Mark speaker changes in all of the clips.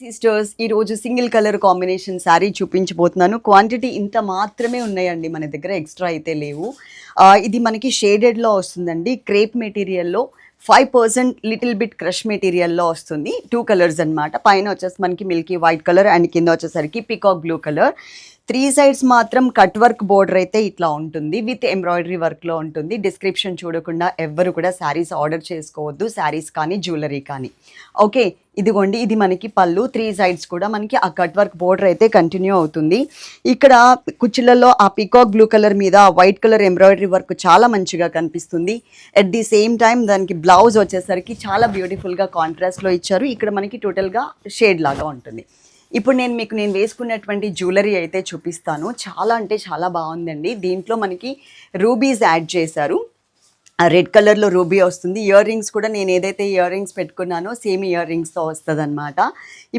Speaker 1: Sisters ఈ రోజు single colour combination sari చూపించబోతున్నాను. క్వాంటిటీ ఇంత మాత్రమే ఉన్నాయండి మన దగ్గర ఎక్స్ట్రా అయితే లేవు. ఇది మనకి షేడెడ్లో వస్తుందండి. Crepe మెటీరియల్లో five percent little bit crush మెటీరియల్లో వస్తుంది. టూ కలర్స్ అన్నమాట. పైన వచ్చేసి మనకి మిల్కీ వైట్ కలర్ అండ్ కింద వచ్చేసరికి peacock blue colour. Three sides మాత్రం కట్ వర్క్ బోర్డర్ అయితే ఇట్లా ఉంటుంది విత్ ఎంబ్రాయిడరీ వర్క్లో ఉంటుంది. డిస్క్రిప్షన్ చూడకుండా ఎవ్వరు కూడా శారీస్ ఆర్డర్ చేసుకోవద్దు శారీస్ కానీ జ్యువెలరీ కానీ. ఓకే ఇదిగోండి ఇది మనకి పళ్ళు. త్రీ సైడ్స్ కూడా మనకి ఆ కట్ వర్క్ బోర్డర్ అయితే కంటిన్యూ అవుతుంది. ఇక్కడ కుచ్చులలో ఆ పికాక్ బ్లూ కలర్ మీద వైట్ కలర్ ఎంబ్రాయిడరీ వర్క్ చాలా మంచిగా కనిపిస్తుంది. అట్ ది సేమ్ టైం దానికి బ్లౌజ్ వచ్చేసరికి చాలా బ్యూటిఫుల్గా కాంట్రాస్ట్లో ఇచ్చారు. ఇక్కడ మనకి టోటల్గా షేడ్ లాగా ఉంటుంది. ఇప్పుడు నేను మీకు నేను వేసుకున్నటువంటి జ్యువెలరీ అయితే చూపిస్తాను. చాలా అంటే చాలా బాగుందండి. దీంట్లో మనకి రూబీస్ యాడ్ చేశారు. రెడ్ కలర్లో రూబీ వస్తుంది. ఇయర్ రింగ్స్ కూడా నేను ఏదైతే ఇయర్ రింగ్స్ పెట్టుకున్నానో సేమ్ ఇయర్ రింగ్స్తో వస్తుంది అనమాట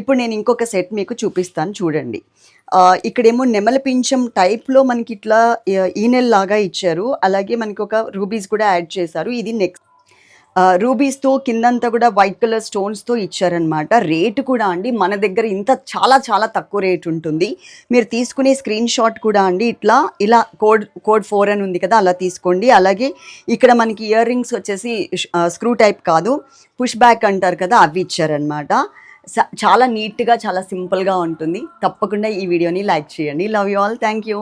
Speaker 1: ఇప్పుడు నేను ఇంకొక సెట్ మీకు చూపిస్తాను చూడండి. ఇక్కడేమో నెమల పింఛం టైప్లో మనకి ఇట్లా ఈనెల్ లాగా ఇచ్చారు. అలాగే మనకి ఒక రూబీస్ కూడా యాడ్ చేశారు. ఇది నెక్స్ట్ రూబీస్తో కిందంతా కూడా వైట్ కలర్ స్టోన్స్తో ఇచ్చారనమాట రేటు కూడా అండి మన దగ్గర ఇంత చాలా చాలా తక్కువ రేట్ ఉంటుంది. మీరు తీసుకునే స్క్రీన్ షాట్ కూడా అండి ఇట్లా ఇలా కోడ్ కోడ్ ఫోర్ అని ఉంది కదా అలా తీసుకోండి. అలాగే ఇక్కడ మనకి ఇయర్ రింగ్స్ వచ్చేసి స్క్రూ టైప్ కాదు పుష్ బ్యాక్ అంటారు కదా అవి ఇచ్చారనమాట చాలా నీట్గా చాలా సింపుల్గా ఉంటుంది. తప్పకుండా ఈ వీడియోని లైక్ చేయండి. Love you all thank you